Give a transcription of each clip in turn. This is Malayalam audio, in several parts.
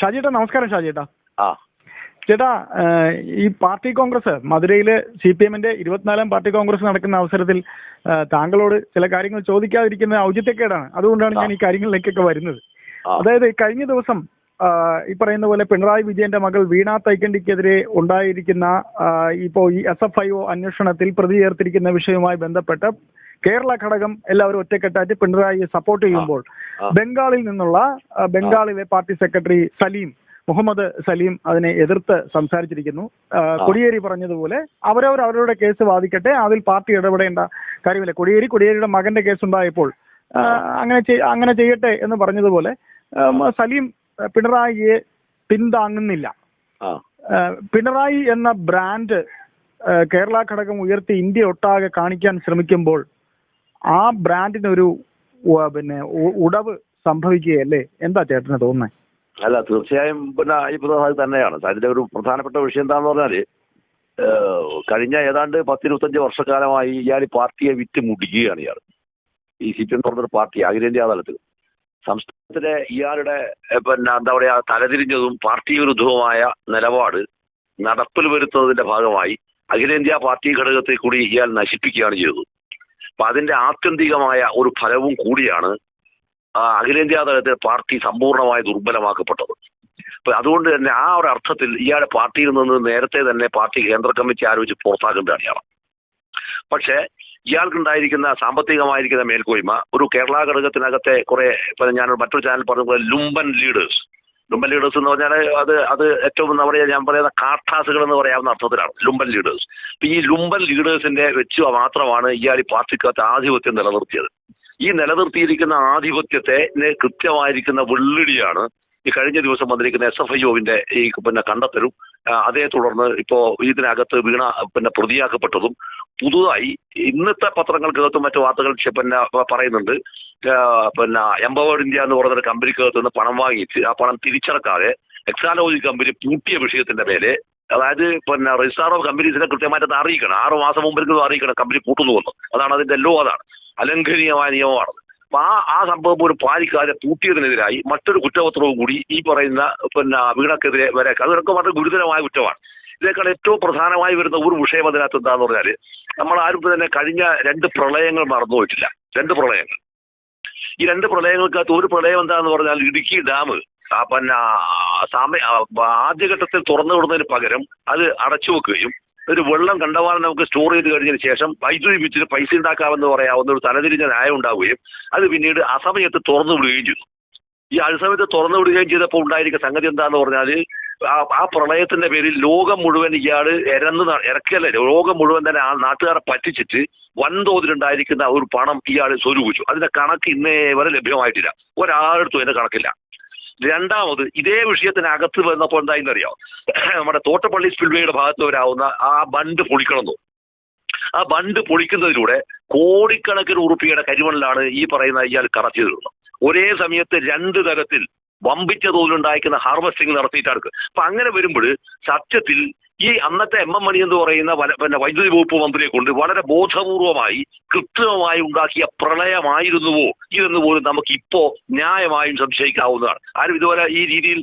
ഷാജിയേട്ടാ നമസ്കാരം ഷാജിയേട്ടാ. ആ. ചേട്ടാ ഈ പാർട്ടി കോൺഗ്രസ് മധുരയിലെ സി പി എമ്മിന്റെ ഇരുപത്തിനാലാം പാർട്ടി കോൺഗ്രസ് നടക്കുന്ന അവസരത്തിൽ താങ്കളോട് ചില കാര്യങ്ങൾ ചോദിക്കാതിരിക്കുന്ന ഔചിത്യക്കേടാണ്. അതുകൊണ്ടാണ് ഞാൻ ഈ കാര്യങ്ങളിലേക്കൊക്കെ വരുന്നത്. അതായത് കഴിഞ്ഞ ദിവസം ഈ പറയുന്ന പോലെ പിണറായി വിജയന്റെ മകൾ വീണ തൈക്കണ്ടിക്കെതിരെ ഉണ്ടായിരിക്കുന്ന ഇപ്പോ ഈ എസ് എഫ് ഐ ഒ അന്വേഷണത്തിൽ പ്രതി ചേർത്തിരിക്കുന്ന വിഷയവുമായി ബന്ധപ്പെട്ട് കേരള ഘടകം എല്ലാവരും ഒറ്റക്കെട്ടായിട്ട് പിണറായിയെ സപ്പോർട്ട് ചെയ്യുമ്പോൾ ബംഗാളിൽ നിന്നുള്ള ബംഗാളിലെ പാർട്ടി സെക്രട്ടറി സലീം മുഹമ്മദ് സലീം അതിനെ എതിർത്ത് സംസാരിച്ചിരിക്കുന്നു. കൊടിയേരി പറഞ്ഞതുപോലെ അവരവർ അവരുടെ കേസ് വാദിക്കട്ടെ അതിൽ പാർട്ടി ഇടപെടേണ്ട കാര്യമില്ല. കൊടിയേരി കൊടിയേരിയുടെ മകന്റെ കേസ് ഉണ്ടായപ്പോൾ അങ്ങനെ അങ്ങനെ ചെയ്യട്ടെ എന്ന് പറഞ്ഞതുപോലെ സലീം പിണറായിയെ പിന്താങ്ങുന്നില്ല. പിണറായി എന്ന ബ്രാൻഡ് കേരള ഘടകം ഉയർത്തി ഇന്ത്യ ഒട്ടാകെ കാണിക്കാൻ ശ്രമിക്കുമ്പോൾ ആ ബ്രാൻഡിന് ഒരു പിന്നെ ഉടവ് സംഭവിക്കുകയല്ലേ? എന്താ ചേട്ടന് തോന്നുന്നത് അല്ല തീർച്ചയായും പിന്നെ ഈ തന്നെയാണ്. അതിന്റെ ഒരു പ്രധാനപ്പെട്ട വിഷയം എന്താണെന്ന് പറഞ്ഞാൽ ഏഹ്, കഴിഞ്ഞ ഏതാണ്ട് പത്തിരുപത്തഞ്ച് വർഷക്കാലമായി ഇയാൾ പാർട്ടിയെ വിറ്റ് മുടിക്കുകയാണ് ഇയാൾ. ഈ സി പി എം പറഞ്ഞൊരു പാർട്ടി അഖിലേന്ത്യാ തലത്തിൽ. സംസ്ഥാനത്തിലെ ഇയാളുടെ പിന്നെ എന്താ പറയാ തലതിരിഞ്ഞതും പാർട്ടി വിരുദ്ധവുമായ നിലപാട് നടപ്പിൽ വരുത്തുന്നതിന്റെ ഭാഗമായി അഖിലേന്ത്യാ പാർട്ടി ഘടകത്തെ കൂടി ഇയാൾ നശിപ്പിക്കുകയാണ് ചെയ്തത്. അപ്പൊ അതിന്റെ ആത്യന്തികമായ ഒരു ഫലവും കൂടിയാണ് അഖിലേന്ത്യാ തലത്തിൽ പാർട്ടി സമ്പൂർണമായി ദുർബലമാക്കപ്പെട്ടത്. അപ്പൊ അതുകൊണ്ട് തന്നെ ആ ഒരു അർത്ഥത്തിൽ ഇയാളെ പാർട്ടിയിൽ നിന്ന് നേരത്തെ തന്നെ പാർട്ടി കേന്ദ്ര കമ്മിറ്റി ആലോചിച്ച് പുറത്താക്കേണ്ടതാണ് ഇയാളെ പക്ഷേ ഇയാൾക്കുണ്ടായിരിക്കുന്ന സാമ്പത്തികമായിരിക്കുന്ന മേൽക്കോയ്മ ഒരു കേരള ഘടകത്തിനകത്തെ കുറെ ഞാൻ മറ്റൊരു ചാനൽ പറഞ്ഞ പോലെ ലുംബൻ ലീഡേഴ്സ് ലുംബൻ ലീഡേഴ്സ് എന്ന് പറഞ്ഞാൽ അത് അത് ഏറ്റവും എന്താ പറയുക ഞാൻ പറയുന്ന കാട്ടാസുകൾ എന്ന് പറയാവുന്ന അർത്ഥത്തിലാണ്. ലുംബൻ ലീഡേഴ്സ് അപ്പൊ ഈ ലുംബൻ ലീഡേഴ്സിന്റെ വെച്ച് മാത്രമാണ് ഇയാൾ ഈ പാർട്ടിക്കകത്ത് ആധിപത്യം നിലനിർത്തിയത്. ഈ നിലനിർത്തിയിരിക്കുന്ന ആധിപത്യത്തെ കൃത്യമായിരിക്കുന്ന വെള്ളിടിയാണ് ഈ കഴിഞ്ഞ ദിവസം വന്നിരിക്കുന്ന എസ് എഫ് ഐ ഒവിന്റെ ഈ പിന്നെ കണ്ടെത്തലും അതേ തുടർന്ന് ഇപ്പോ ഇതിനകത്ത് വീണ പിന്നെ പ്രതിയാക്കപ്പെട്ടതും പുതുതായി ഇന്നത്തെ പത്രങ്ങൾക്കകത്തും മറ്റു വാർത്തകൾ പിന്നെ പറയുന്നുണ്ട്. പിന്നെ എംപവേർഡ് ഇന്ത്യ എന്ന് പറയുന്ന ഒരു കമ്പനിക്കകത്ത് നിന്ന് പണം വാങ്ങിച്ച് ആ പണം തിരിച്ചടക്കാതെ എക്സാലോജി കമ്പനി പൂട്ടിയ വിഷയത്തിന്റെ പേര് അതായത് പിന്നെ രജിസ്ട്രാർ ഓഫ് കമ്പനീസിനെ കൃത്യമായിട്ട് അറിയിക്കണം. ആറ് മാസം മുമ്പെങ്കിലും അറിയിക്കണം. കമ്പനി പൂട്ടുന്നു വന്നു അതാണ് അതിന്റെ ലോ അതാണ്. അലംഘനീയമായ നിയമമാണ് അപ്പൊ ആ ആ സംഭവം പോലും പാലിക്കാതെ പൂട്ടിയതിനെതിരായി മറ്റൊരു കുറ്റപത്രവും കൂടി ഈ പറയുന്ന പിന്നെ വീണക്കെതിരെ വരെ അതൊക്കെ വളരെ ഗുരുതരമായ കുറ്റമാണ്. ഇതിനേക്കാൾ ഏറ്റവും പ്രധാനമായി വരുന്ന ഒരു വിഷയം അതിനകത്ത് എന്താന്ന് പറഞ്ഞാൽ നമ്മൾ ആരും തന്നെ കഴിഞ്ഞ രണ്ട് പ്രളയങ്ങൾ മറന്നുപോയിട്ടില്ല രണ്ട് പ്രളയങ്ങൾ. ഈ രണ്ട് പ്രളയങ്ങൾക്കകത്ത് ഒരു പ്രളയം എന്താന്ന് പറഞ്ഞാൽ ഇടുക്കി ഡാം പിന്നെ സമയ ആദ്യഘട്ടത്തിൽ തുറന്നു വിടുന്നതിന് പകരം അത് അടച്ചു വെക്കുകയും ഒരു വെള്ളം കണ്ടവാനം നമുക്ക് സ്റ്റോർ ചെയ്ത് കഴിഞ്ഞതിന് ശേഷം വൈദ്യുതി വിറ്റിന് പൈസ ഉണ്ടാക്കാമെന്ന് പറയാവുന്ന ഒരു തലതിരിഞ്ഞ ന്യായം ഉണ്ടാവുകയും അത് പിന്നീട് അസമയത്ത് തുറന്നു വിടുകയും ചെയ്തു. ഈ അസമയത്ത് തുറന്നു വിടുകയും ചെയ്തപ്പോൾ ഉണ്ടായിരിക്കുന്ന സംഗതി എന്താന്ന് പറഞ്ഞാൽ ആ പ്രളയത്തിന്റെ പേരിൽ ലോകം മുഴുവൻ ഇയാൾ ഇരന്ന് ഇറക്കല്ലേ ലോകം മുഴുവൻ തന്നെ ആ നാട്ടുകാരെ പറ്റിച്ചിട്ട് വൻതോതിലുണ്ടായിരിക്കുന്ന ഒരു പണം ഇയാൾ സ്വരൂപിച്ചു. അതിന്റെ കണക്ക് ഇന്നേ വരെ ലഭ്യമായിട്ടില്ല. ഒരാളെടുത്തും അതിന്റെ കണക്കില്ല. രണ്ടാമത് ഇതേ വിഷയത്തിനകത്ത് വന്നപ്പോൾ എന്തായെന്നറിയോ? നമ്മുടെ തോട്ടപ്പള്ളി സ്പിൽവേയുടെ ഭാഗത്ത് വരാവുന്ന ആ ബണ്ട് പൊളിക്കണമെന്നു ആ ബണ്ട് പൊളിക്കുന്നതിലൂടെ കോടിക്കണക്കിന് ഉറുപ്പിയുടെ കരിമണിലാണ് ഈ പറയുന്ന ഇയാൾ കടത്തിയത്. ഒരേ സമയത്ത് രണ്ട് തരത്തിൽ വമ്പിച്ച തോതിലുണ്ടായിരിക്കുന്ന ഹാർവസ്റ്റിംഗ് നടത്തിയിട്ടാണ് അപ്പൊ അങ്ങനെ വരുമ്പോൾ സത്യത്തിൽ ഈ അന്നത്തെ എം എം മണി എന്ന് പറയുന്ന പിന്നെ വൈദ്യുതി വകുപ്പ് മന്ത്രിയെ കൊണ്ട് വളരെ ബോധപൂർവമായി കൃത്രിമമായി ഉണ്ടാക്കിയ പ്രളയമായിരുന്നുവോ ഇതെന്ന് പോലും നമുക്ക് ഇപ്പോ ന്യായമായും സംശയിക്കാവുന്നതാണ്. ആരും ഇതുപോലെ ഈ രീതിയിൽ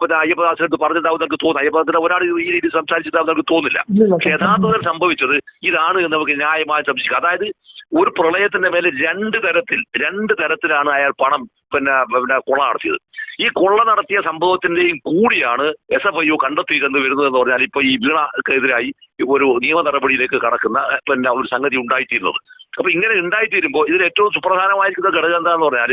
പിന്നെ അയ്യപ്പദാസിനടുത്ത് പറഞ്ഞിട്ടാവും നമുക്ക് തോന്നുന്നു അയ്യപ്പദാസിനെ ഒരാൾ ഈ രീതിയിൽ സംസാരിച്ചിട്ടാവും നമുക്ക് തോന്നില്ല പക്ഷെ യഥാർത്ഥത്തിൽ സംഭവിച്ചത് ഇതാണ് എന്ന് നമുക്ക് ന്യായമായി സംശയിക്കാം. അതായത് ഒരു പ്രളയത്തിന്റെ മേലെ രണ്ട് തരത്തിൽ രണ്ട് തരത്തിലാണ് അയാൾ പണം പിന്നെ പിന്നെ കൊള്ള നടത്തിയത്. ഈ കൊള്ള നടത്തിയ സംഭവത്തിന്റെയും കൂടിയാണ് എസ് എഫ് ഐ ഒ കണ്ടെത്തിയിരുന്നു വരുന്നത് എന്ന് പറഞ്ഞാൽ ഇപ്പൊ ഈ വീണക്കെതിരായി ഒരു നിയമ നടപടിയിലേക്ക് കടക്കുന്ന പിന്നെ ഒരു സംഗതി ഉണ്ടായിത്തീരുന്നത്. അപ്പൊ ഇങ്ങനെ ഉണ്ടായിത്തീരുമ്പോൾ ഇതിൽ ഏറ്റവും സുപ്രധാനമായിരിക്കുന്ന ഘടകം എന്താന്ന് പറഞ്ഞാൽ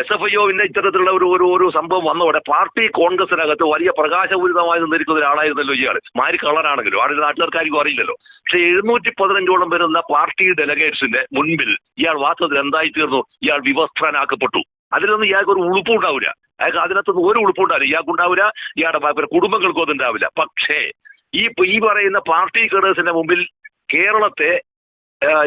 എസ് എഫ് ഐ ഇത്തരത്തിലുള്ള ഒരു ഒരു ഒരു സംഭവം വന്നതോടെ പാർട്ടി കോൺഗ്രസിനകത്ത് വലിയ പ്രകാശപൂരിതമായി നിന്നിരിക്കുന്ന ഒരാളായിരുന്നല്ലോ ഇയാൾ മാരി കളറാണെങ്കിലും. ആരുടെ നാട്ടുകാർക്കാർക്കും അറിയില്ലല്ലോ. പക്ഷെ എഴുന്നൂറ്റി പതിനഞ്ചോളം വരുന്ന പാർട്ടി ഡെലഗേറ്റ്സിന്റെ മുൻപിൽ ഇയാൾ വാസ്തവത്തിൽ എന്തായി തീർന്നു? ഇയാൾ വിവസ്ത്രനാക്കപ്പെട്ടു. അതിലൊന്നും ഇയാൾക്ക് ഒരു ഉളുപ്പ് ഉണ്ടാവില്ല. അയാൾക്ക് അതിനകത്തൊന്നും ഒരു ഉളുപ്പ് ഉണ്ടാവില്ല. ഇയാൾക്ക് ഉണ്ടാവില്ല ഇയാളുടെ കുടുംബങ്ങൾക്കും അതുണ്ടാവില്ല. പക്ഷേ ഈ ഈ പറയുന്ന പാർട്ടി കേഡേഴ്സിന്റെ മുമ്പിൽ കേരളത്തെ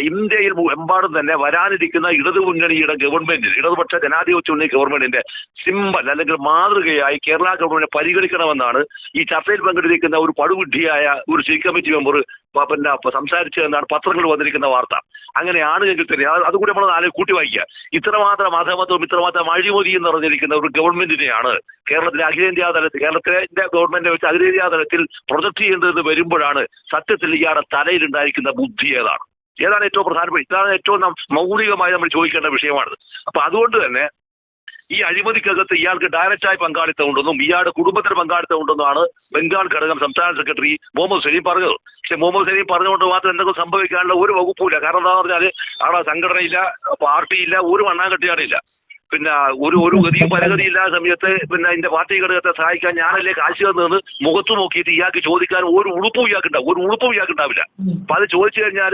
ഇന്ത്യയിൽ എമ്പാടും തന്നെ വരാനിരിക്കുന്ന ഇടതു മുന്നണിയുടെ ഗവൺമെന്റിന് ഇടതുപക്ഷ ജനാധിപത്യ മുന്നണി ഗവൺമെന്റിന്റെ സിമ്പൽ അല്ലെങ്കിൽ മാതൃകയായി കേരള ഗവൺമെന്റ് പരിഗണിക്കണമെന്നാണ് ഈ ചർച്ചയിൽ പങ്കെടുത്തിരിക്കുന്ന ഒരു പടുവിഡ്ഢിയായ ഒരു സി കമ്മിറ്റി മെമ്പർ പിന്നെ സംസാരിച്ചതെന്നാണ് പത്രങ്ങളിൽ വന്നിരിക്കുന്ന വാർത്ത. അങ്ങനെയാണ് എങ്കിൽ തന്നെ അത് അതുകൂടി നമ്മൾ നാല് കൂട്ടി വായിക്കുക. ഇത്രമാത്രം അധമത്വം ഇത്രമാത്രം അഴിമതി എന്ന് പറഞ്ഞിരിക്കുന്ന ഒരു ഗവൺമെന്റിനെയാണ് കേരളത്തിലെ അഖിലേന്ത്യാ തലത്തിൽ കേരളത്തിലെ ഗവൺമെന്റിനെ വെച്ച് അഖിലേന്ത്യാ തലത്തിൽ പ്രൊജക്ട് ചെയ്യേണ്ടതെന്ന് വരുമ്പോഴാണ് സത്യത്തിൽ ഇയാളുടെ തലയിലുണ്ടായിരിക്കുന്ന ബുദ്ധി ഏതാണ്? ഏതാണ് ഏറ്റവും പ്രധാനപ്പെട്ട ഇതാണ് ഏറ്റവും മൗലികമായി നമ്മൾ ചോദിക്കേണ്ട വിഷയമാണിത്. അപ്പൊ അതുകൊണ്ട് തന്നെ ഈ അഴിമതിക്കകത്ത് ഇയാൾക്ക് ഡയറക്റ്റായി പങ്കാളിത്തം ഉണ്ടെന്നും ഇയാളുടെ കുടുംബത്തിന് പങ്കാളിത്തം ഉണ്ടെന്നാണ് ബംഗാൾ ഘടകം സംസ്ഥാന സെക്രട്ടറി മുഹമ്മദ് സലീം പറഞ്ഞത്. പക്ഷെ മുഹമ്മദ് സലീം പറഞ്ഞുകൊണ്ട് മാത്രം എന്തെങ്കിലും സംഭവിക്കാനുള്ള ഒരു വകുപ്പുമില്ല. കാരണം എന്താണെന്ന് പറഞ്ഞാൽ അവിടെ സംഘടനയില്ല പാർട്ടിയില്ല ഒരു മണ്ണാങ്കട്ടിയാടില്ല പിന്നെ ഒരു ഒരു ഗതിയും പരഗതി ഇല്ലാത്ത സമയത്ത് പിന്നെ ഇതിന്റെ പാർട്ടി ഘടകത്തെ സഹായിക്കാൻ ഞാനല്ലേ കാശ് തന്നെന്ന് മുഖത്ത് നോക്കിയിട്ട് ഇയാൾക്ക് ചോദിക്കാൻ ഒരു ഉളുപ്പും ഇയാൾക്കുണ്ടാവും. ഒരു ഉളുപ്പും ഇയാൾക്കുണ്ടാവില്ല. അപ്പൊ അത് ചോദിച്ചു കഴിഞ്ഞാൽ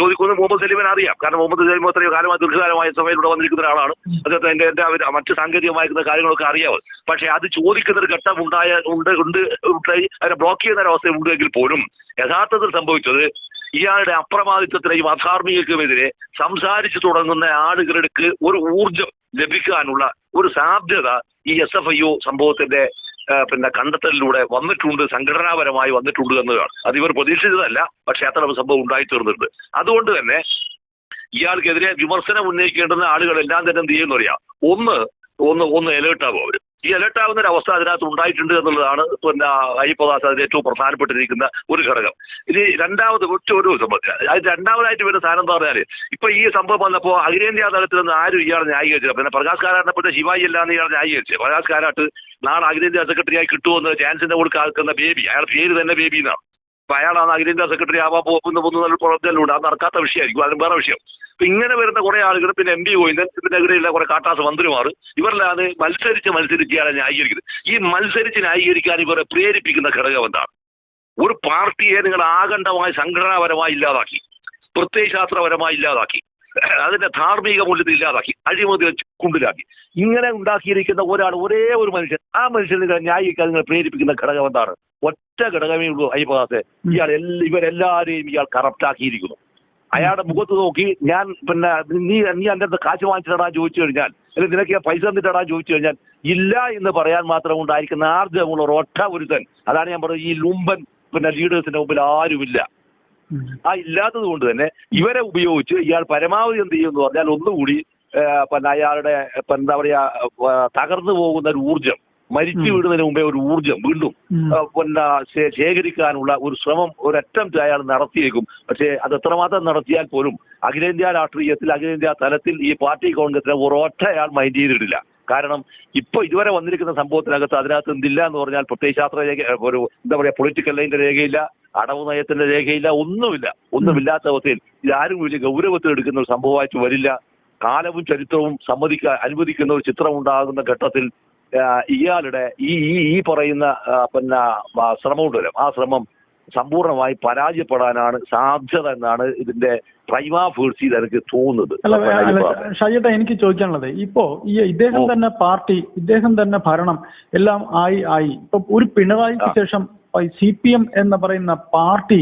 ചോദിക്കുന്നത് മുഹമ്മദ് സലീമിനെ അറിയാം. കാരണം മുഹമ്മദ് സലീം അത്രയും കാലമായി ദീർഘകാലമായ സമയത്തിലൂടെ വന്നിരിക്കുന്ന ഒരാളാണ്. അദ്ദേഹത്തെ എന്റെ എന്റെ അവർ മറ്റ് സാങ്കേതികമായിരിക്കുന്ന കാര്യങ്ങളൊക്കെ അറിയാവും പക്ഷെ അത് ചോദിക്കുന്ന ഒരു ഘട്ടം ഉണ്ടായ ഉണ്ട് ഉണ്ട് ഉണ്ടായി അതിനെ ബ്ലോക്ക് ചെയ്യുന്ന ഒരവസ്ഥ ഉണ്ടെങ്കിൽ പോലും യഥാർത്ഥത്തിൽ സംഭവിച്ചത് ഇയാളുടെ അപ്രമാദിത്വത്തിനെയും അധാർമികക്കുമെതിരെ സംസാരിച്ചു തുടങ്ങുന്ന ആളുകൾക്ക് ഒരു ഊർജം ലഭിക്കാനുള്ള ഒരു സാധ്യത ഈ എസ് എഫ് ഐ ഒ സംഭവത്തിന്റെ പിന്നെ കണ്ടെത്തലിലൂടെ വന്നിട്ടുണ്ട് സംഘടനാപരമായി വന്നിട്ടുണ്ട് എന്നതാണ്. അത് ഇവർ പ്രതീക്ഷിച്ചതല്ല പക്ഷെ അത്ര സംഭവം ഉണ്ടായി തീർന്നിട്ടുണ്ട് അതുകൊണ്ട് തന്നെ ഇയാൾക്കെതിരെ വിമർശനം ഉന്നയിക്കേണ്ടുന്ന ആളുകളെല്ലാം തന്നെ എന്ത് ചെയ്യുന്നറിയാം ഒന്ന് ഒന്ന് ഒന്ന് എലേർട്ടാവും അവർ ഈ അലേർട്ടാവുന്ന ഒരു അവസ്ഥ അതിനകത്ത് ഉണ്ടായിട്ടുണ്ട് എന്നുള്ളതാണ് പിന്നെ അയ്യപ്പദാസ് അതിൽ ഏറ്റവും പ്രധാനപ്പെട്ടിരിക്കുന്ന ഒരു ഘടകം. ഇനി രണ്ടാമത് ഒരു സംഭവത്തിൽ അത് രണ്ടാമതായിട്ട് വരുന്ന സാധനം എന്ന് പറഞ്ഞാൽ ഇപ്പൊ ഈ സംഭവം വന്നപ്പോൾ അഖിലേന്ത്യാ തലത്തിൽ നിന്ന് ആരും ഇയാളെ ന്യായീകരിച്ചില്ല? പിന്നെ പ്രകാശ് കാരാട്ടിനെ ശിവായി അല്ലാന്ന് ഇയാൾ ന്യായീകരിച്ചത് പ്രകാശ് കാരാട്ട് നാളെ അഖിലേന്ത്യാ സെക്രട്ടറി ആയി കിട്ടുമെന്ന് ചാൻസിന്റെ കൂടെ കാക്കുന്ന ബേബി അയാൾ പേര് തന്നെ ബേബി എന്നാണ്. അപ്പൊ അയാളാണ് അഖിലേന്ത്യാ സെക്രട്ടറി ആവാൻ പോകുന്ന പോകുന്ന പ്രവർത്തനങ്ങളുണ്ട് അത് നടക്കാത്ത വിഷയമായിരിക്കും. അതിന് വേറെ വിഷയം. അപ്പൊ ഇങ്ങനെ വരുന്ന കുറെ ആളുകൾ പിന്നെ എം പി ഗോവിന്ദൻ പിന്നെ ഇവിടെയുള്ള കുറെ കാട്ടാസ് മന്ത്രിമാർ ഇവരല്ലാതെ മത്സരിച്ച് മത്സരിച്ച് ഇയാളെ ന്യായീകരിക്കുന്നത്. ഈ മത്സരിച്ച് ന്യായീകരിക്കാൻ ഇവരെ പ്രേരിപ്പിക്കുന്ന ഘടകം എന്താണ്? ഒരു പാർട്ടിയെ നിങ്ങൾ ആകണ്ഠമായി സംഘടനാപരമായി ഇല്ലാതാക്കി പ്രത്യയശാസ്ത്രപരമായി ഇല്ലാതാക്കി അതിന്റെ ധാർമ്മിക മൂല്യത്തിൽ ഇല്ലാതാക്കി അഴിമതി വെച്ച് കുണ്ടിലാക്കി. ഇങ്ങനെ ഉണ്ടാക്കിയിരിക്കുന്ന ഒരാൾ ഒരേ ഒരു മനുഷ്യൻ ആ മനുഷ്യൻ നിങ്ങൾ ന്യായീകരിക്കാൻ നിങ്ങൾ പ്രേരിപ്പിക്കുന്ന ഘടകം എന്താണ്? ഒറ്റ ഘടകമേ ഉള്ളൂ അയ്യപ്പാസെ ഇയാൾ എല്ലാ ഇവരെല്ലാരെയും ഇയാൾ കറപ്റ്റാക്കിയിരിക്കുന്നു അയാളുടെ മുഖത്ത് നോക്കി ഞാൻ പിന്നെ നീ നീ എന്റെ അടുത്ത് കാശ് വാങ്ങിച്ചിട്ടാ ചോദിച്ചു കഴിഞ്ഞാൽ അല്ലെങ്കിൽ നിനക്ക് പൈസ തന്നിട്ടാ ചോദിച്ചു കഴിഞ്ഞാൽ ഇല്ല എന്ന് പറയാൻ മാത്രം ഉണ്ടായിരിക്കുന്ന ആർജമുള്ള ഒറ്റ ഒരുത്തൻ. അതാണ് ഞാൻ പറഞ്ഞത് ഈ ലുംബൻ പിന്നെ ലീഡേഴ്സിന്റെ മുമ്പിൽ ആരുമില്ല. ആ ഇല്ലാത്തത് കൊണ്ട് തന്നെ ഇവരെ ഉപയോഗിച്ച് ഇയാൾ പരമാവധി എന്ത് ചെയ്യും എന്ന് പറഞ്ഞാൽ ഒന്നുകൂടി പിന്നെ അയാളുടെ എന്താ പറയാ തകർന്നു പോകുന്ന ഒരു ഊർജം മരിച്ചു. വീടുന്നതിന് മുമ്പേ ഒരു ഊർജം വീണ്ടും പിന്നെ ശേഖരിക്കാനുള്ള ഒരു ശ്രമം ഒരു അറ്റംപ്റ്റ് അയാൾ നടത്തിയേക്കും. പക്ഷേ അത് എത്രമാത്രം നടത്തിയാൽ പോലും അഖിലേന്ത്യാ രാഷ്ട്രീയത്തിൽ അഖിലേന്ത്യാ തലത്തിൽ ഈ പാർട്ടി കോൺഗ്രസിനെ ഒരൊറ്റ അയാൾ മൈൻഡ് ചെയ്തിട്ടില്ല. കാരണം ഇപ്പൊ ഇതുവരെ വന്നിരിക്കുന്ന സംഭവത്തിനകത്ത് അതിനകത്ത് എന്തില്ല എന്ന് പറഞ്ഞാൽ പ്രത്യയശാസ്ത്ര രേഖ ഒരു എന്താ പറയാ പൊളിറ്റിക്കൽ ലൈനിന്റെ രേഖയില്ല അടവ് നയത്തിന്റെ രേഖയില്ല ഒന്നുമില്ല. ഒന്നുമില്ലാത്ത അവസ്ഥയിൽ ഇതാരും വലിയ ഗൗരവത്തിൽ എടുക്കുന്ന ഒരു സംഭവമായിട്ട് വരില്ല. കാലവും ചരിത്രവും സമ്മതിക്കാൻ അനുവദിക്കുന്ന ഒരു ചിത്രം ഉണ്ടാകുന്ന ഘട്ടത്തിൽ ഇയാളുടെ ഈ ഈ ഈ പറയുന്ന പിന്നെ ശ്രമം ഉണ്ടല്ലോ ആ ശ്രമം സമ്പൂർണമായി പരാജയപ്പെടാനാണ് സാധ്യത എന്നാണ് ഇതിന്റെ പ്രൈമാ ഫേഴ്സിൽ എനിക്ക് തോന്നുന്നത്. ഷാജിയേട്ടാ എനിക്ക് ചോദിക്കാനുള്ളത്. ഇപ്പോ ഈ ഇദ്ദേഹം തന്നെ പാർട്ടി ഇദ്ദേഹം തന്നെ ഭരണം എല്ലാം ആയി ആയി. ഇപ്പൊ ഒരു പിണറായിക്ക്. ശേഷം സി പി എം എന്ന് പറയുന്ന പാർട്ടി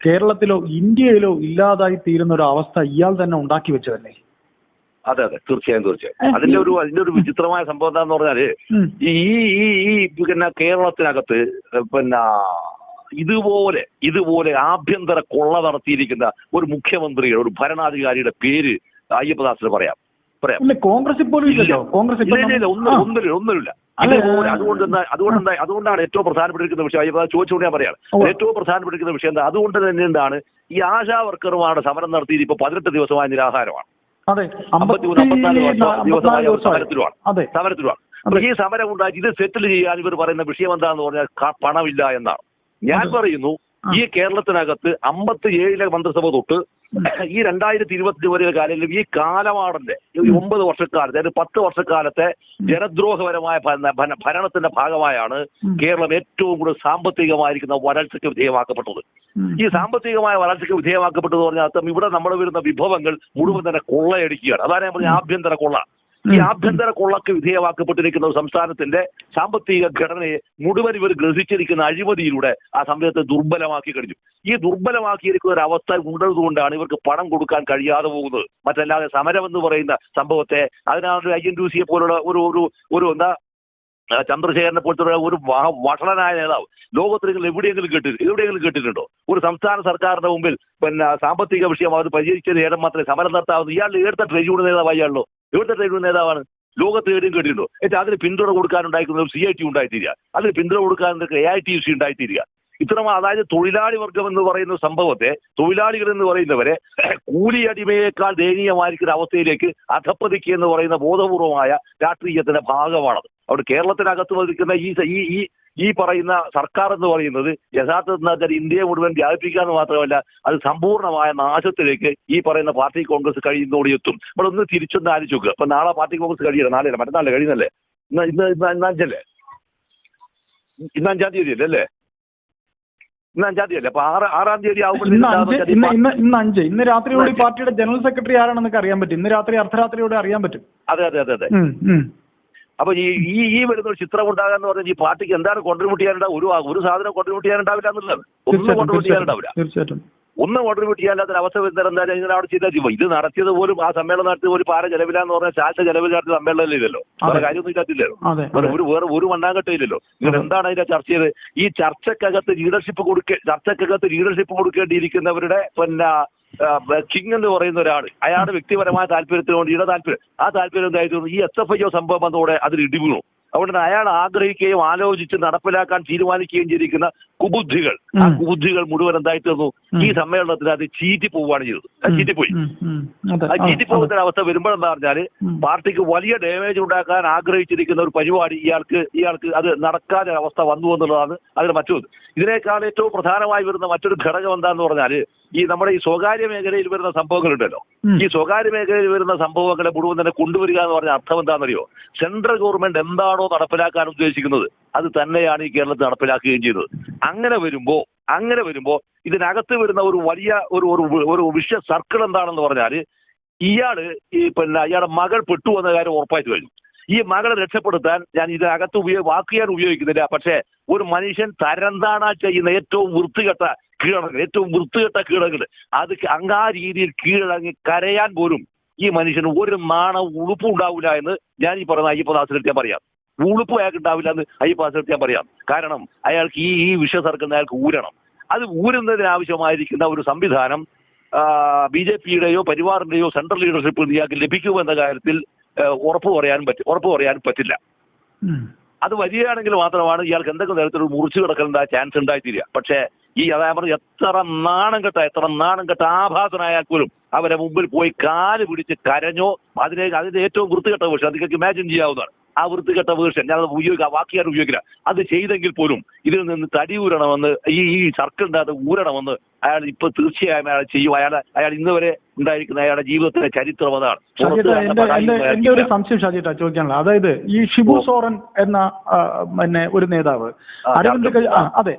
കേരളത്തിലോ ഇന്ത്യയിലോ ഇല്ലാതായി തീരുന്ന ഒരു അവസ്ഥ ഇയാൾ തന്നെ ഉണ്ടാക്കി വെച്ചതല്ലേ? അതെ അതെ. തീർച്ചയായും തീർച്ചയായും. അതിന്റെ ഒരു അതിന്റെ ഒരു വിചിത്രമായ സംഭവം എന്താന്ന് പറഞ്ഞാൽ ഈ ഈ ഈ പിന്നെ കേരളത്തിനകത്ത് പിന്നെ ഇതുപോലെ ഇതുപോലെ ആഭ്യന്തര കൊള്ള നടത്തിയിരിക്കുന്ന ഒരു മുഖ്യമന്ത്രിയുടെ ഒരു ഭരണാധികാരിയുടെ പേര് അയ്യപ്പദാസിന് പറയാം. പറയാം. കോൺഗ്രസ് കോൺഗ്രസ്. ഒന്നുമില്ല ഇതുപോലെ. അതുകൊണ്ട് എന്താ അതുകൊണ്ട് എന്താ അതുകൊണ്ടാണ് ഏറ്റവും പ്രധാനപ്പെട്ടിരിക്കുന്ന വിഷയം. അയ്യപ്പ ചോദിച്ചുകൊണ്ട് ഞാൻ പറയാം. ഏറ്റവും പ്രധാനപ്പെട്ടിരിക്കുന്ന വിഷയം എന്താ? അതുകൊണ്ട് തന്നെ എന്താണ്? ഈ ആശാ വർക്കർമാരുടെ സമരം നടത്തിയിട്ട് ഇപ്പൊ പതിനെട്ട് ദിവസമായ നിരാഹാരമാണ്. അതെ അമ്പത്തിമൂന്ന് അമ്പത്തിനാല് അമ്പത്തിനാല് ദിവസമായി അവർ സമരത്തിലുമാണ്. സമരത്തിലുമാണ്. അപ്പൊ ഈ സമരം ഉണ്ടാക്കി ഇത് സെറ്റിൽ ചെയ്യാൻ ഇവർ പറയുന്ന വിഷയം എന്താന്ന് പറഞ്ഞാൽ പണമില്ല എന്നാണ്. ഞാൻ പറയുന്നു. ഈ കേരളത്തിനകത്ത് അമ്പത്തി ഏഴിലെ മന്ത്രിസഭ തൊട്ട് ഈ രണ്ടായിരത്തി ഇരുപത്തി വരെയുള്ള കാലങ്ങളിൽ ഈ കാലമാടന്റെ ഈ ഒമ്പത് വർഷക്കാലത്തെ അതായത് പത്ത് വർഷക്കാലത്തെ ജനദ്രോഹപരമായ ഭരണ- ഭരണ- ഭരണത്തിന്റെ ഭാഗമായാണ്. കേരളം ഏറ്റവും കൂടുതൽ സാമ്പത്തികമായിരിക്കുന്ന വരൾച്ചയ്ക്ക് വിധേയമാക്കപ്പെട്ടത്. ഈ സാമ്പത്തികമായ വളർച്ചയ്ക്ക് വിധേയമാക്കപ്പെട്ടത് പറഞ്ഞാൽ അർത്ഥം ഇവിടെ നമ്മൾ വരുന്ന വിഭവങ്ങൾ മുഴുവൻ തന്നെ കൊള്ളയടിക്കുകയാണ്. അതാണ് ഞാൻ പറഞ്ഞ ആഭ്യന്തര കൊള്ള. ഈ. ആഭ്യന്തര കൊള്ളക്ക് വിധേയമാക്കപ്പെട്ടിരിക്കുന്ന ഒരു സംസ്ഥാനത്തിന്റെ സാമ്പത്തിക ഘടനയെ മുഴുവൻ ഇവർ ഗ്രഹിച്ചിരിക്കുന്ന അഴിമതിയിലൂടെ ആ സമയത്തെ ദുർബലമാക്കി കഴിഞ്ഞു. ഈ ദുർബലമാക്കിയിരിക്കുന്ന ഒരു അവസ്ഥ ഉള്ളതുകൊണ്ടാണ് ഇവർക്ക് പണം കൊടുക്കാൻ കഴിയാതെ പോകുന്നത്. മറ്റല്ലാതെ സമരം എന്ന് പറയുന്ന സംഭവത്തെ അതിനാണ് ഐ എൻ ഡി സിയെ പോലുള്ള ഒരു ഒരു ഒരു എന്താ ചന്ദ്രശേഖരനെ പോലത്തെ ഒരു- വഷളനായ നേതാവ്. ലോകത്തിൽ നിങ്ങൾ എവിടെയെങ്കിലും കേട്ടി എവിടെയെങ്കിലും കേട്ടിട്ടുണ്ടോ? ഒരു സംസ്ഥാന സർക്കാരിന്റെ മുമ്പിൽ പിന്നെ സാമ്പത്തിക വിഷയം അവർ പരിഹരിച്ച നേരം മാത്രമേ സമരം നടത്താവുന്നു ഇയാൾ ഏടുത്ത ട്രേഡ് യൂണിയൻ നേതാവ് എവിടുത്തെ ട്രേഡ് യൂണിയൻ നേതാവാണ്. ലോകത്ത് എവിടെയും കേട്ടിട്ടുണ്ടോ? എന്നിട്ട് അതിന് പിന്തുണ കൊടുക്കാനുണ്ടായിരിക്കുന്ന സി ഐ ടി ഉണ്ടായിത്തീരുക. അതിന് പിന്തുണ കൊടുക്കാൻ എ ഐ ടി സി ഉണ്ടായിത്തീരുക. ഇത്തരം അതായത് തൊഴിലാളി വർഗം എന്ന് പറയുന്ന സംഭവത്തെ തൊഴിലാളികൾ എന്ന് പറയുന്നവരെ കൂലി അടിമയേക്കാൾ ദയനീയമായിരിക്കുന്ന അവസ്ഥയിലേക്ക് അധപ്പതിക്കുക എന്ന് പറയുന്ന ബോധപൂർവമായ രാഷ്ട്രീയത്തിന്റെ ഭാഗമാണത്. അവിടെ കേരളത്തിനകത്ത് വധിക്കുന്ന ഈ ഈ ഈ പറയുന്ന സർക്കാർ എന്ന് പറയുന്നത് യഥാർത്ഥത്തിൽ ഇന്ത്യയെ മുഴുവൻ വ്യാപിപ്പിക്കുക എന്ന് മാത്രമല്ല അത് സമ്പൂർണമായ നാശത്തിലേക്ക് ഈ പറയുന്ന പാർട്ടി കോൺഗ്രസ് കഴിയുന്നതോടെ എത്തും. നമ്മളൊന്ന് തിരിച്ചൊന്ന് ആലോചിച്ച് നോക്കുക. അപ്പൊ നാളെ പാർട്ടി കോൺഗ്രസ് കഴിയണം നാളെ മറ്റന്നാളെ കഴിയുന്നല്ലേ ഇന്ന് ഇന്ന് ഇന്ന് അഞ്ചല്ലേ? ഇന്ന് അഞ്ചാം തീയതി അല്ലേ? അല്ലേ ഇന്ന് അഞ്ചാം തീയതി അല്ലേ അപ്പൊ ആറ് ആറാം തീയതി ഇന്ന് അഞ്ച് ഇന്ന് രാത്രിയോടെ പാർട്ടിയുടെ ജനറൽ സെക്രട്ടറി ആരാണെന്നൊക്കെ അറിയാൻ പറ്റും. ഇന്ന് രാത്രി അർദ്ധരാത്രിയോടെ അറിയാൻ പറ്റും. അതെ അതെ അതെ അതെ. അപ്പൊ ഈ ഈ ഈ വരുന്ന ഒരു ചിത്രം ഉണ്ടാകാന്ന് പറഞ്ഞാൽ ഈ പാർട്ടിക്ക് എന്താണ് കോൺട്രിബ്യൂട്ട് ചെയ്യാനുണ്ടാവും ഒരു ഒരു സാധനം കോൺട്രിബ്യൂട്ട് ചെയ്യാനുണ്ടാവില്ല എന്നുള്ളത്. ഒന്നും കോൺട്രിബ്യൂട്ട് ചെയ്യാനുണ്ടാവില്ല. ഒന്നും കോൺട്രിബ്യൂട്ട് ചെയ്യാത്ത അവസ്ഥ എന്തായാലും ഇങ്ങനെ അവിടെ ചെയ്താൽ ചെയ്യും ഇത് നടത്തിയത് പോലും ആ സമ്മേളനം നടത്തിയത് ഒരു പാര എന്ന് പറഞ്ഞാൽ ശാശ ചെലവിൽ നടത്തിയ സമ്മേളനം ഇല്ലല്ലോ വേറെ. കാര്യമൊന്നും ഇല്ലാത്തില്ലല്ലോ? ഒരു വേറെ ഒരു മണ്ണാങ്കട്ട ഇല്ലല്ലോ? നിങ്ങൾ. എന്താണ് അതിന്റെ ചർച്ച ചെയ്ത്? ഈ ചർച്ചക്കകത്ത് ലീഡർഷിപ്പ് കൊടുക്ക ചർച്ചക്കകത്ത് ലീഡർഷിപ്പ് കൊടുക്കേണ്ടിയിരിക്കുന്നവരുടെ പിന്നെ കിങ് എന്ന് പറയുന്ന ഒരാൾ അയാളുടെ വ്യക്തിപരമായ താല്പര്യത്തിന് ഇട താല്പര്യം ആ താല്പര്യം എന്തായിരുന്നു? ഈ എസ് എഫ് ഐ സംഭവം വന്നതോടെ അതിൽ ഇടിവീണു. അതുകൊണ്ട് തന്നെ അയാൾ ആഗ്രഹിക്കുകയും ആലോചിച്ച് നടപ്പിലാക്കാൻ തീരുമാനിക്കുകയും ചെയ്തിരിക്കുന്ന കുബുദ്ധികൾ. ആ. കുബുദ്ധികൾ മുഴുവൻ എന്തായി തീർന്നു? ഈ സമ്മേളനത്തിൽ അത് ചീറ്റി പോവുകയാണ് ചെയ്തത്. ചീറ്റിപ്പോയി ആ ചീറ്റിപ്പോകുന്ന ചീറ്റി പോകുന്ന ഒരു അവസ്ഥ വരുമ്പോഴെന്താ പറഞ്ഞാൽ പാർട്ടിക്ക് വലിയ ഡാമേജ് ഉണ്ടാക്കാൻ ആഗ്രഹിച്ചിരിക്കുന്ന ഒരു പരിപാടി ഇയാൾക്ക് ഇയാൾക്ക് അത് നടക്കാതെ അവസ്ഥ വന്നു എന്നുള്ളതാണ് അതിൽ മറ്റൊന്ന്. ഇതിനേക്കാൾ ഏറ്റവും പ്രധാനമായി വരുന്ന മറ്റൊരു ഘടകം എന്താന്ന് പറഞ്ഞാൽ ഈ നമ്മുടെ ഈ സ്വകാര്യ മേഖലയിൽ വരുന്ന സംഭവങ്ങളുണ്ടല്ലോ. ഈ സ്വകാര്യ മേഖലയിൽ വരുന്ന സംഭവങ്ങളെ മുഴുവൻ തന്നെ കൊണ്ടുവരിക എന്ന് പറഞ്ഞ അർത്ഥം എന്താണെന്നറിയോ? സെൻട്രൽ ഗവൺമെന്റ് എന്താണോ നടപ്പിലാക്കാൻ ഉദ്ദേശിക്കുന്നത് അത് തന്നെയാണ് ഈ കേരളത്തിൽ നടപ്പിലാക്കുകയും ചെയ്തത് അങ്ങനെ വരുമ്പോ അങ്ങനെ വരുമ്പോ ഇതിനകത്ത് വരുന്ന ഒരു വലിയ ഒരു ഒരു വിഷയ സർക്കിൾ എന്താണെന്ന് പറഞ്ഞാൽ ഇയാൾ ഈ പിന്നെ ഇയാളുടെ മകൾ പെട്ടു എന്ന കാര്യം ഉറപ്പായിട്ട് കഴിഞ്ഞു ഈ മകളെ രക്ഷപ്പെടുത്താൻ ഞാൻ ഇതിനകത്ത് ഉപയോഗ വാക്ക് ഞാൻ ഉപയോഗിക്കുന്നില്ല. പക്ഷേ ഒരു മനുഷ്യൻ തരംതാണ ചെയ്യുന്ന ഏറ്റവും വൃത്തികെട്ട കീഴടങ്ങൾ ഏറ്റവും വൃത്തികെട്ട കീഴടങ്ങൾ അത് അങ്ങ് രീതിയിൽ കീഴടങ്ങി കരയാൻ പോലും ഈ മനുഷ്യന് ഒരു നാണ ഉളുപ്പുണ്ടാവില്ല എന്ന് ഞാൻ ഈ പറയുന്ന അയ്യപ്പദാസിനെ ഞാൻ പറയാം. ഉളുപ്പും അയാൾക്ക് ഉണ്ടാവില്ല എന്ന് അയ്യപ്പ ഞാൻ പറയാം. കാരണം അയാൾക്ക് ഈ ഈ വിഷയ സർക്കുന്ന അയാൾക്ക് ഊരണം. അത് ഊരുന്നതിനാവശ്യമായിരിക്കുന്ന ഒരു സംവിധാനം ബി ജെ പിയുടെയോ പരിവാറിന്റെയോ സെൻട്രൽ ലീഡർഷിപ്പ് ഇയാൾക്ക് ലഭിക്കുമെന്ന കാര്യത്തിൽ ആ, ഉറപ്പ് പറയാനും പറ്റും ഉറപ്പ് പറയാൻ പറ്റില്ല. അത് വരികയാണെങ്കിൽ മാത്രമാണ് ഇയാൾക്ക് എന്തെങ്കിലും തരത്തിലൊരു മുറിച്ചു കിടക്കേണ്ട ചാൻസ് ഉണ്ടായിത്തീരുക. പക്ഷേ ഈ അതായത് പറഞ്ഞു എത്ര നാണം കെട്ട എത്ര നാണം കെട്ട ആഭാസനായാൽ പോലും അവരെ മുമ്പിൽ പോയി കാൽ പിടിച്ച് കരഞ്ഞോ അതിനെ അതിന്റെ ഏറ്റവും വൃത്തികെട്ട വിഷയം അത് നിങ്ങൾക്ക് ഇമാജിൻ ചെയ്യാവുന്നതാണ്. ആ വൃത്തികെട്ട വേർഷൻ ഞാൻ ഉപയോഗിക്കുക വാക്കിയാൽ ഉപയോഗിക്കില്ല. അത് ചെയ്തെങ്കിൽ പോലും ഇതിൽ നിന്ന് തടി ഊരണമെന്ന് ഈ ഈ സർക്കിളിന്റെ അത് ഊരണമെന്ന് അയാൾ ഇപ്പൊ തീർച്ചയായും അയാൾ ചെയ്യും. അയാൾ അയാൾ ഇന്ന് വരെ ഉണ്ടായിരിക്കുന്ന അയാളുടെ ജീവിതത്തിലെ ചരിത്രം അതാണ്. എന്റെ ഒരു. സംശയം ഷാജിട്ടാ ചോദിക്കാനുള്ള അതായത് ഈ ഷിബു സോറൻ എന്ന പിന്നെ ഒരു നേതാവ് അരവിന്ദ് അതെ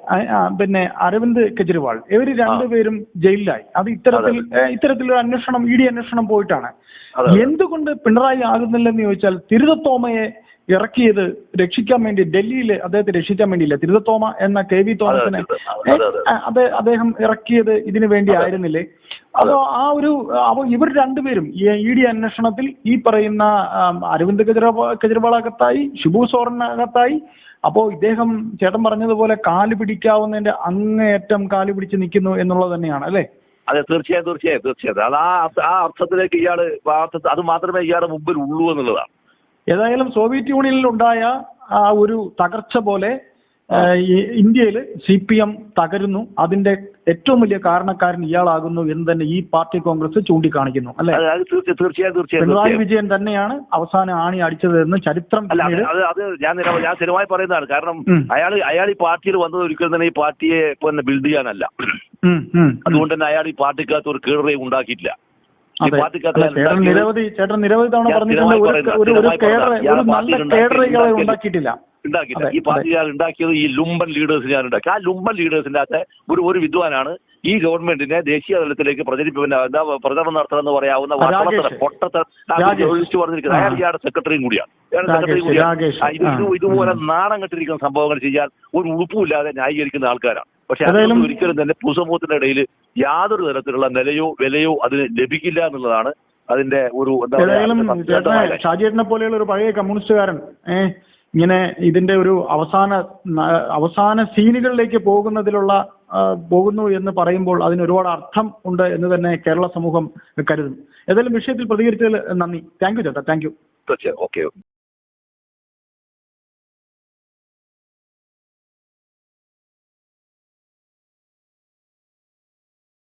പിന്നെ അരവിന്ദ് കെജ്രിവാൾ ഇവർ രണ്ടുപേരും ജയിലിലായി. അത് ഇത്തരത്തിൽ ഇത്തരത്തിലൊരു അന്വേഷണം ഇ ഡി അന്വേഷണം പോയിട്ടാണ്. എന്തുകൊണ്ട് പിണറായി ആകുന്നില്ലെന്ന് ചോദിച്ചാൽ തിരുതത്തോമയെ ഇറക്കിയത് രക്ഷിക്കാൻ വേണ്ടി ഡൽഹിയിൽ അദ്ദേഹത്തെ രക്ഷിക്കാൻ വേണ്ടിയില്ല. തിരുതത്തോമ എന്ന കെ വി തോമസിനെ. അദ്ദേഹം ഇറക്കിയത് ഇതിനു വേണ്ടി ആയിരുന്നില്ലേ? അപ്പോ ആ ഒരു അപ്പോ ഇവർ രണ്ടുപേരും ഇ ഡി അന്വേഷണത്തിൽ ഈ പറയുന്ന അരവിന്ദ് കെജ്രിവാൾ കെജ്രിവാൾ അകത്തായി ഷിബു സോറനകത്തായി അപ്പോ ഇദ്ദേഹം ചേട്ടൻ പറഞ്ഞതുപോലെ കാൽ പിടിക്കാവുന്നതിന്റെ അങ്ങേയറ്റം കാൽ പിടിച്ച് നിൽക്കുന്നു എന്നുള്ളത് തന്നെയാണ് അല്ലേ? അതെ തീർച്ചയായും തീർച്ചയായും തീർച്ചയായും. അത് ആ അർത്ഥ- ആ അർത്ഥത്തിലേക്ക് ഇയാൾ അത് മാത്രമേ ഇയാളുടെ മുമ്പിൽ ഉള്ളൂ എന്നുള്ളതാണ്. ഏതായാലും സോവിയറ്റ് യൂണിയനിൽ ഉണ്ടായ ആ ഒരു തകർച്ച പോലെ ഇന്ത്യയിൽ സി പി എം തകരുന്നു അതിന്റെ ഏറ്റവും വലിയ കാരണക്കാരൻ ഇയാളാകുന്നു എന്ന് തന്നെ ഈ പാർട്ടി കോൺഗ്രസ് ചൂണ്ടിക്കാണിക്കുന്നു അല്ലെ തീർച്ചയായും തീർച്ചയായും പിണറായി. വിജയൻ തന്നെയാണ് അവസാനം ആണി അടിച്ചത് എന്ന് ചരിത്രം അത് ഞാൻ ഞാൻ സ്ഥിരമായി പറയുന്നതാണ് കാരണം. അയാൾ അയാൾ ഈ പാർട്ടിയിൽ വന്നത് ഒരിക്കലും തന്നെ ഈ പാർട്ടിയെ ബിൽഡ് ചെയ്യാനല്ല. അതുകൊണ്ട് തന്നെ അയാൾ ഈ പാർട്ടിക്കകത്ത് ഒരു കീഴറയും ഉണ്ടാക്കിയിട്ടില്ല ഈ പാർട്ടിക്കാർ പാർട്ടിക്കകത്ത് അല്ല, ഞാൻ ചേട്ടൻ ഉണ്ടാക്കിയത് നിരവധി ചേട്ടൻ നിരവധി തവണ പറഞ്ഞിട്ടുണ്ട് ഒരു ഒരു ഒരു കേഡർ ഒരു നല്ല ഉണ്ടാക്കിയിട്ടില്ല. ഈ പാർട്ടി ഞാൻ ഉണ്ടാക്കിയത് ഈ ലുംബൻ ലീഡേഴ്സ് ഞാൻ ഉണ്ടാക്കി. ആ ലുംബൻ ലീഡേഴ്സിന്റെ അകത്തെ ഒരു ഒരു വിദ്വാനാണ് ഈ ഗവൺമെന്റിനെ ദേശീയ തലത്തിലേക്ക് പ്രചരിപ്പിക്കുന്ന പ്രചരണം നടത്തണം എന്ന് പറയാവുന്ന. ഒഴിച്ചു പറഞ്ഞിരിക്കുന്നത്. അയാൾ. ഇയാളുടെ സെക്രട്ടറിയും കൂടിയാണ്. സെക്രട്ടറി കൂടിയാണ്. ഇതുപോലെ നാണം കെട്ടിരിക്കുന്ന സംഭവങ്ങൾ ചെയ്യാൻ ഒരു ഉളുപ്പുമില്ലാതെ ന്യായീകരിക്കുന്ന ആൾക്കാരാണ്. പക്ഷെ അതൊന്നും ഒരിക്കലും തന്നെ പൊതുസമൂഹത്തിന്റെ ഇടയിൽ യാതൊരു തരത്തിലുള്ള നിലയോ വിലയോ അതിന് ലഭിക്കില്ല എന്നുള്ളതാണ് അതിന്റെ ഒരു എന്താ ഷാജിയേട്ടനെ പോലെയുള്ള ഒരു പഴയ കമ്മ്യൂണിസ്റ്റുകാരൻ ഏഹ് ഇങ്ങനെ ഇതിന്റെ ഒരു അവസാന അവസാന സീനുകളിലേക്ക് പോകുന്നതിലുള്ള പോകുന്നു എന്ന് പറയുമ്പോൾ അതിന് ഒരുപാട് അർത്ഥം ഉണ്ട് എന്ന് തന്നെ കേരള സമൂഹം കരുതും ഏതായാലും വിഷയത്തിൽ പ്രതികരിച്ചതിൽ നന്ദി. താങ്ക് യു ചേട്ടാ. Thank you. തീർച്ചയായും. ഓക്കെ.